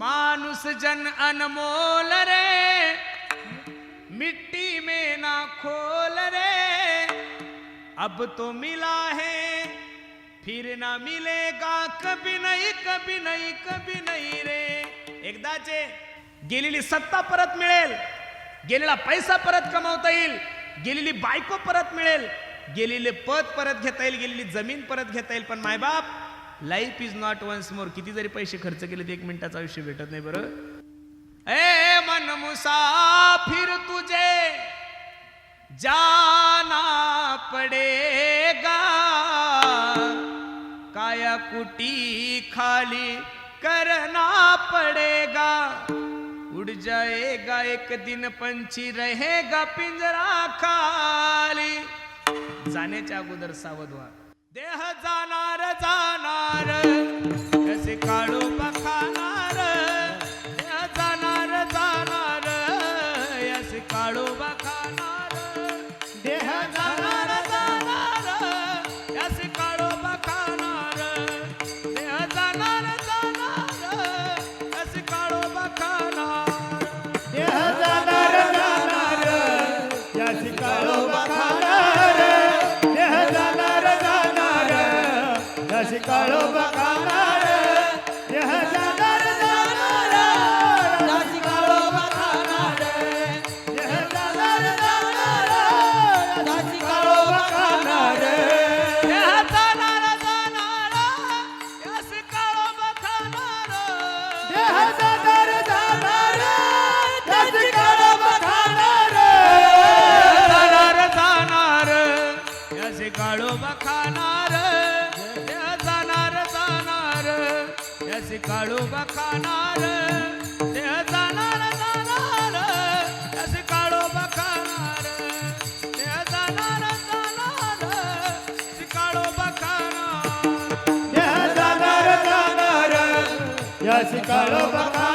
मानुस जन अनमोल रे। मिट्टी में ना खोल रे। अब तो मिला है फिर ना मिलेगा। कभी नाही कभी नाही कभी नाही रे। एकदाचे गेलेली सत्ता परत मिळेल गेलेला पैसा परत कमावता येईल गेलेली बायको परत मिळेल गेलेले पद परत घेता येईल गेलेली जमीन परत घेता येईल. पण मायबाप life is not once more किती जरी पैसे खर्च केले ते एक मिनिटाचं आयुष्य भेटत नाही बरं? ए मन मुसाफिर तुझे जाना पडेगा. काया कुटी खाली करना पड़ेगा. उड़ जाएगा एक दिन पंछी रहेगा पिंजरा खाली. जाण्याच्या अगोदर सावध व्हा. देह जाणार जाणार कसे काळू बखाणार जाणार जाणार यसे काळू बखाणार याची काळो याचे काळो बखाणार देह जाणार जाणार याचे काळो बखाणार देह जाणार जाणार देह जाणार जाणार